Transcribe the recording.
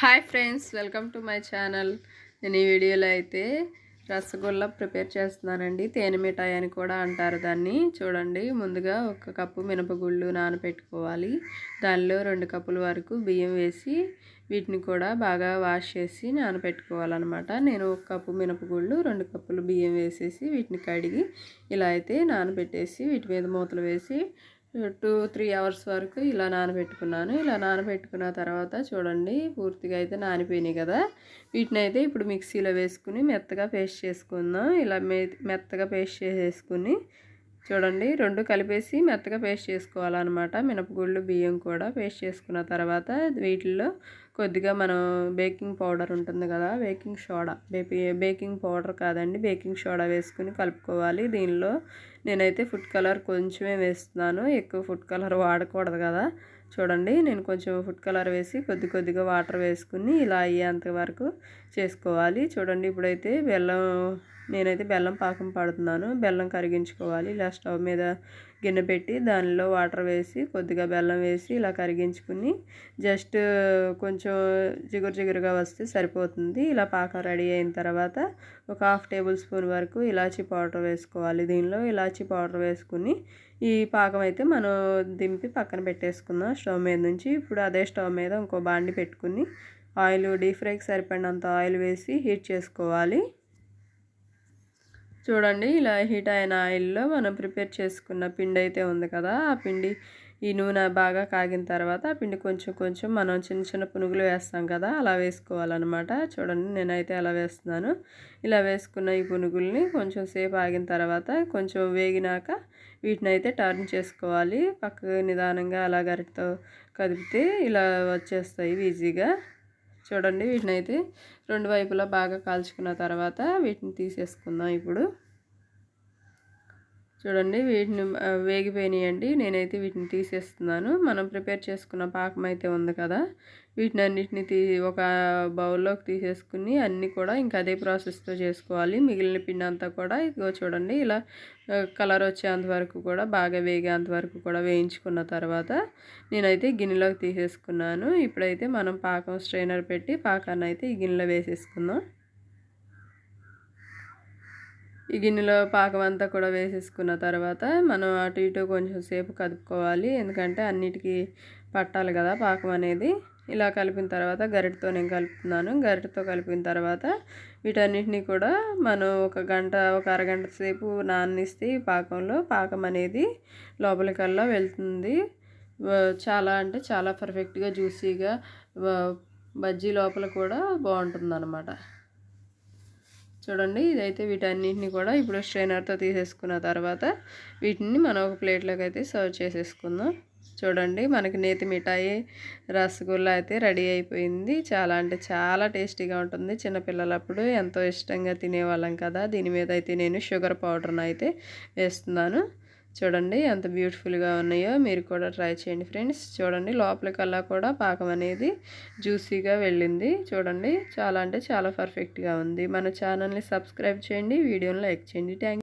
Hi friends welcome to my channel. నేను ఈ వీడియోలో అయితే రసగుల్లా ప్రిపేర్ చేస్తున్నానండి. తేనె మిఠాయి అని కూడా అంటారు దాన్ని. చూడండి ముందుగా ఒక కప్పు మినపగుళ్ళు నానబెట్టుకోవాలి దానిలో రెండు కప్పుల వరకు బియ్యం వేసి వీటిని కూడా బాగా వాష్ చేసి నానబెట్టుకోవాలన్నమాట నేను ఒక కప్పు మినపగుళ్ళు రెండు కప్పులు బియ్యం వేసేసి వీటిని కడిగి ఇలా అయితే నానబెట్టేసి వీటి మీద మూతలు వేసి టూ త్రీ అవర్స్ వరకు ఇలా నానబెట్టుకున్నాను. ఇలా నానబెట్టుకున్న తర్వాత చూడండి పూర్తిగా అయితే నానిపోయినాయి కదా. వీటిని అయితే ఇప్పుడు మిక్సీలో వేసుకుని మెత్తగా పేస్ట్ చేసుకుందాం. ఇలా మెత్తగా పేస్ట్ చేసేసుకుని చూడండి రెండు కలిపేసి మెత్తగా పేస్ట్ చేసుకోవాలన్నమాట. మినపగుళ్ళు బియ్యం కూడా పేస్ట్ చేసుకున్న తర్వాత వీటిల్లో కొద్దిగా మనం బేకింగ్ పౌడర్ ఉంటుంది కదా బేకింగ్ సోడా. బేకింగ్ పౌడర్ కాదండి బేకింగ్ సోడా వేసుకుని కలుపుకోవాలి. దీనిలో నేనైతే ఫుడ్ కలర్ కొంచెమే వేస్తున్నాను. ఎక్కువ ఫుడ్ కలర్ వాడకూడదు కదా. చూడండి నేను కొంచెం ఫుడ్ కలర్ వేసి కొద్ది కొద్దిగా వాటర్ వేసుకుని ఇలా అయ్యేంత వరకు చేసుకోవాలి. చూడండి ఇప్పుడైతే బెల్లం నేనైతే బెల్లం పాకం పడుతున్నాను. బెల్లం కరిగించుకోవాలి. ఇలా స్టవ్ మీద గిన్నె పెట్టి దానిలో వాటర్ వేసి కొద్దిగా బెల్లం వేసి ఇలా కరిగించుకుని జస్ట్ కొంచెం జిగురు జిగురుగా వస్తే సరిపోతుంది. ఇలా పాకం రెడీ అయిన తర్వాత ఒక హాఫ్ టేబుల్ స్పూన్ వరకు ఇలాచీ పౌడర్ వేసుకోవాలి. దీనిలో ఇలాచీ పౌడర్ వేసుకుని ఈ పాకం అయితే మనం దింపి పక్కన పెట్టేసుకుందాం. స్టవ్ మీద నుంచి ఇప్పుడు అదే స్టవ్ మీద ఇంకో బాండి పెట్టుకుని ఆయిల్ డీప్ ఫ్రైకి సరిపడినంత ఆయిల్ వేసి హీట్ చేసుకోవాలి. చూడండి ఇలా హీట్ అయిన ఆయిల్లో మనం ప్రిపేర్ చేసుకున్న పిండి అయితే ఉంది కదా ఆ పిండి ఈ నూనె బాగా కాగిన తర్వాత ఆ పిండి కొంచెం కొంచెం మనం చిన్న చిన్న పునుగులు వేస్తాం కదా అలా వేసుకోవాలన్నమాట. చూడండి నేనైతే అలా వేస్తున్నాను. ఇలా వేసుకున్న ఈ పునుగుల్ని కొంచెం సేపు ఆగిన తర్వాత కొంచెం వేగినాక వీటిని అయితే టర్న్ చేసుకోవాలి. పక్కకు నిదానంగా అలా గరిటతో కదిపితే ఇలా వచ్చేస్తాయి ఈజీగా. చూడండి వీటిని అయితే రెండు వైపులా బాగా కాల్చుకున్న తర్వాత వీటిని తీసేసుకుందాం ఇప్పుడు. చూడండి వీటిని వేగిపోయినాయండి. నేనైతే వీటిని తీసేస్తున్నాను. మనం ప్రిపేర్ చేసుకున్న పాకం అయితే ఉంది కదా. వీటిని అన్నిటిని తీ ఒక బౌల్లోకి తీసేసుకుని అన్నీ కూడా ఇంకా అదే ప్రాసెస్తో చేసుకోవాలి. మిగిలిన పిండి అంతా కూడా ఇదిగో చూడండి ఇలా కలర్ వచ్చేంత వరకు కూడా బాగా వేగేంత వరకు కూడా వేయించుకున్న తర్వాత నేనైతే గిన్నెలోకి తీసేసుకున్నాను. ఇప్పుడైతే మనం పాకం స్ట్రైనర్ పెట్టి పాకాన్ని అయితే ఈ గిన్నెలో వేసేసుకుందాం. ఈ గిన్నెలో పాకం అంతా కూడా వేసేసుకున్న తర్వాత మనం అటు ఇటు కొంచెం సేపు కదుపుకోవాలి. ఎందుకంటే అన్నిటికీ పట్టాలి కదా పాకం అనేది. ఇలా కలిపిన తర్వాత గరిటతో నేను కలుపుతున్నాను. గరిటతో కలిపిన తర్వాత వీటన్నిటిని కూడా మనం ఒక గంట ఒక అరగంట సేపు నాన్నిస్తే పాకంలో పాకం అనేది లోపలికల్లా వెళ్తుంది. చాలా అంటే చాలా పర్ఫెక్ట్గా జ్యూసీగా బజ్జీ లోపల కూడా బాగుంటుంది అన్నమాట చూడండి ఇదైతే వీటన్నిటిని కూడా ఇప్పుడు స్ట్రైనర్తో తీసేసుకున్న తర్వాత వీటిని మనం ఒక ప్లేట్లోకి అయితే సర్వ్ చేసేసుకుందాం. చూడండి మనకి నేతి మిఠాయి రసగుల్లా అయితే రెడీ అయిపోయింది. చాలా అంటే చాలా టేస్టీగా ఉంటుంది. చిన్నపిల్లలప్పుడు ఎంతో ఇష్టంగా తినేవాళ్ళం కదా. దీని మీద అయితే నేను షుగర్ పౌడర్ని అయితే వేస్తున్నాను. చూడండి ఎంత బ్యూటిఫుల్గా ఉన్నాయో మీరు కూడా ట్రై చేయండి ఫ్రెండ్స్. చూడండి లోపలికల్లా కూడా పాకం అనేది జ్యూసీగా వెళ్ళింది. చూడండి చాలా అంటే చాలా పర్ఫెక్ట్గా ఉంది. మన ఛానల్ని సబ్స్క్రైబ్ చేయండి వీడియోని లైక్ చేయండి. థ్యాంక్